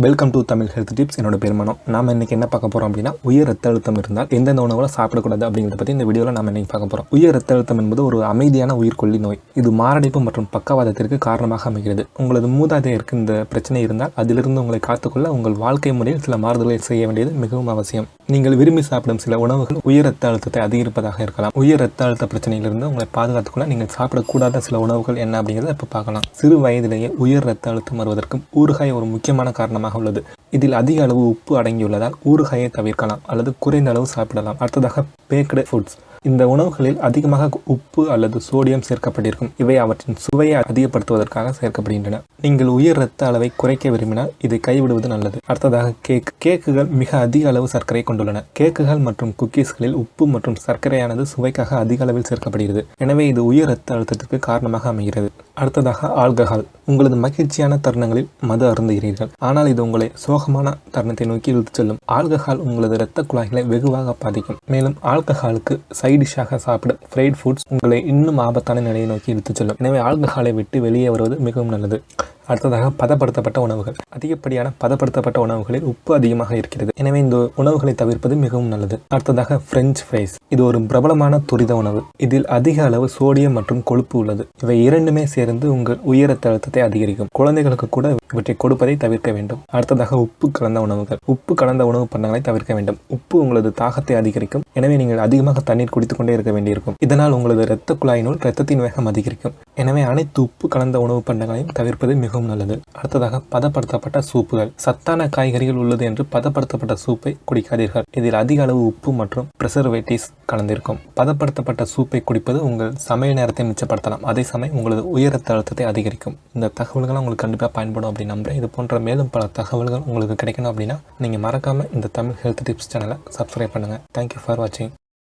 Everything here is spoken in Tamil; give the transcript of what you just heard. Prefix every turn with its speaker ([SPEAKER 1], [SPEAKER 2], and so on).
[SPEAKER 1] Welcome to Tamil health tips என்னோட பெருமனம் நாம் இன்னைக்கு என்ன பார்க்க போகிறோம் அப்படின்னா உயர் ரத்த அழுத்தம் இருந்தால் எந்தெந்த உணவுகளை சாப்பிடக்கூடாது அப்படிங்கிறத பற்றி இந்த வீடியோவில் நம்ம இன்றைக்கி பார்க்க போகிறோம் உயர் ரத்த அழுத்தம் என்பது ஒரு அமைதியான உயிர்கொல்லி நோய். இது மாரடைப்பு மற்றும் பக்கவாதத்திற்கு காரணமாக அமைகிறது. உங்களது மூதாதையருக்கு இந்த பிரச்சனை இருந்தால் அதிலிருந்து உங்களை காத்துக்கொள்ள உங்கள் வாழ்க்கை முறையில் சில மாறுதல்களை செய்ய வேண்டியது மிகவும் அவசியம். நீங்கள் விரும்பி சாப்பிடும் சில உணவுகள் உயர் ரத்த அழுத்தத்தை அதிகரிப்பதாக இருக்கலாம். உயர் ரத்த அழுத்த பிரச்சனையிலிருந்து உங்களை பாதுகாத்துக்கொள்ள நீங்கள் சாப்பிடக்கூடாத சில உணவுகள் என்ன அப்படிங்கிறத இப்போ பார்க்கலாம். சிறு வயதிலேயே உயர் ரத்த அழுத்தம் வருவதற்கும் ஊறுகாய் ஒரு முக்கியமான காரணம் காரணமாக உள்ளது. இதில் அதிக அளவு உப்பு அடங்கியுள்ளதால் ஊறுகாயை தவிர்க்கலாம் அல்லது குறைந்த அளவு சாப்பிடலாம். அடுத்ததாக பேக்கடு ஃபுட்ஸ் இந்த உணவுகளில் அதிகமாக உப்பு அல்லது சோடியம் சேர்க்கப்பட்டிருக்கும். இவை அவற்றின் சுவையை அதிகப்படுத்துவதற்காக சேர்க்கப்படுகின்றன. நீங்கள் உயர் இரத்த அளவை குறைக்க விரும்பினால் இதை கைவிடுவது நல்லது. அடுத்ததாக கேக் கேக்குகள் மிக அதிக அளவு சர்க்கரை கொண்டுள்ளன. கேக்குகள் மற்றும் குக்கீஸ்களில் உப்பு மற்றும் சர்க்கரையானது சுவைக்காக அதிக அளவில் சேர்க்கப்படுகிறது. எனவே இது உயர் இரத்த அழுத்தத்திற்கு காரணமாக அமைகிறது. அடுத்ததாக ஆல்கஹால். உங்களது மகிழ்ச்சியான தருணங்களில் மது அருந்துகிறீர்கள். ஆனால் இது உங்களை சோகமான தருணத்தை நோக்கி இழுத்துச் செல்லும். ஆல்கஹால் உங்களது இரத்த குழாய்களை வெகுவாக பாதிக்கும். மேலும் ஆல்கஹாலுக்கு சைடிஷாக சாப்பிட ஃப்ரைட் ஃபுட்ஸ் உங்களை இன்னும் ஆபத்தான நிலையை நோக்கி இழுத்துச் செல்லும். எனவே ஆல்கஹாலை விட்டு வெளியே வருவது மிகவும் நல்லது. அடுத்ததாக பதப்படுத்தப்பட்ட உணவுகள். அதிகப்படியான பதப்படுத்தப்பட்ட உணவுகளில் உப்பு அதிகமாக இருக்கிறது. எனவே இந்த உணவுகளை தவிர்ப்பது மிகவும் நல்லது. அடுத்ததாக பிரெஞ்ச் ஃப்ரைஸ் இது ஒரு பிரபலமான துரித உணவு. இதில் அதிக அளவு சோடியம் மற்றும் கொழுப்பு உள்ளது. இவை இரண்டுமே சேர்ந்து உங்கள் உயர் ரத்த அழுத்தத்தை அதிகரிக்கும். குழந்தைகளுக்கு கூட இவற்றை கொடுப்பதை தவிர்க்க வேண்டும். அடுத்ததாக உப்பு கலந்த உணவுகள். உப்பு கலந்த உணவு பண்டங்களை தவிர்க்க வேண்டும். உப்பு உங்களது தாகத்தை அதிகரிக்கும். எனவே நீங்கள் அதிகமாக தண்ணீர் குடித்துக் கொண்டே இருக்க வேண்டியிருக்கும். இதனால் உங்களது இரத்த குழாயினுள் இரத்தத்தின் வேகம் அதிகரிக்கும். எனவே அனைத்து உப்பு கலந்த உணவு பண்டங்களையும் தவிர்ப்பது மிகவும் நல்லது. அடுத்ததாக பதப்படுத்தப்பட்ட சூப்புகள். சத்தான காய்கறிகள் உள்ளது என்று பதப்படுத்தப்பட்ட சூப்பை குடிக்காதீர்கள். இதில் அதிக அளவு உப்பு மற்றும் ப்ரிசர்வேட்டிவ்ஸ் கலந்திருக்கும். பதப்படுத்தப்பட்ட சூப்பை குடிப்பது உங்கள் சமையல் நேரத்தை மிச்சப்படுத்தலாம். அதே சமயம் உங்களது உயர் ரத்த அழுத்தத்தை அதிகரிக்கும். இந்த தகவல்கள் உங்களுக்கு கண்டிப்பாக பயன்படும் அப்படின்னு நம்புறேன். இது போன்ற மேலும் பல தகவல்கள் உங்களுக்கு கிடைக்கணும் அப்படின்னா நீங்கள் மறக்காமல் இந்த தமிழ் ஹெல்த் டிப்ஸ் சேனலை சப்ஸ்கிரைப் பண்ணுங்கள் தேங்க்யூ ஃபார் வாட்சிங்